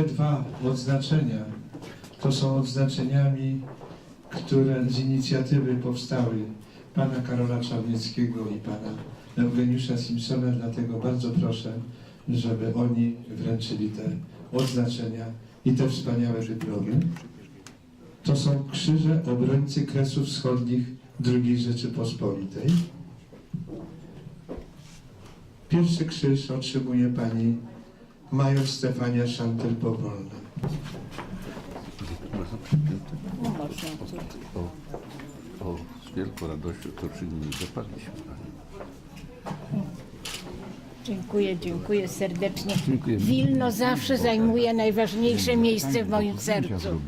Te dwa odznaczenia to są odznaczeniami, które z inicjatywy powstały pana Karola Czarnieckiego i pana Eugeniusza Simpsona, dlatego bardzo proszę, żeby oni wręczyli te odznaczenia i te wspaniałe dyplomy. To są krzyże obrońcy Kresów Wschodnich II Rzeczypospolitej. Pierwszy krzyż otrzymuje pani major Stefania Szantyl-Powolna. O, o, z wielką radością to czynimy, zapadliśmy. Dziękuję, dziękuję serdecznie. Dziękuję. Wilno zawsze zajmuje najważniejsze miejsce w moim sercu.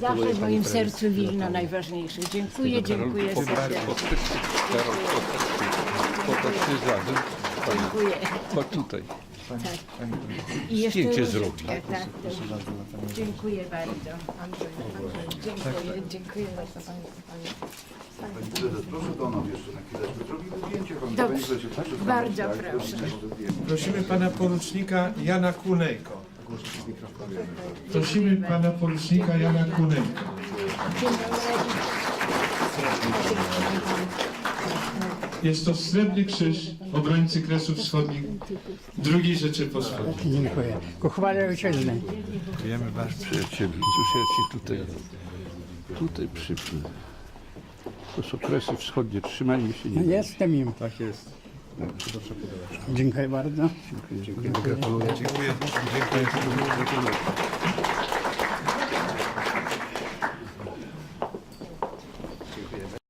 Zawsze w moim sercu Wilno najważniejsze. Dziękuję, dziękuję serdecznie. Dziękuję. Chodź tutaj. I jeszcze Zdjęcie zrobi. Tak, tak. Dziękuję bardzo. Andrzej, Andrzej, dziękuję, dziękuję bardzo. Pani prezes, proszę do nas jeszcze na chwileczkę. Zrobimy zdjęcie. Pani Dobrze. Pani prezesie, proszę Bardzo tak, proszę. zrobimy to zdjęcie. Prosimy pana porucznika Jana Kunejko. Prosimy pana porucznika Jana Kunejko. Dzień dobry. Jest to Srebrny Krzyż Obrońcy Kresów Wschodnich II Rzeczypospolitej. Dziękuję. Ku chwale ojczyzny. Dziękujemy wasz przyjacielu. Cóż ja ci tutaj, tutaj przypnę. To są kresy wschodnie, trzymajmy się. Nie Jestem im. Tak jest. Dziękuję bardzo. Gratuluję. Dziękuję. Dziękuję.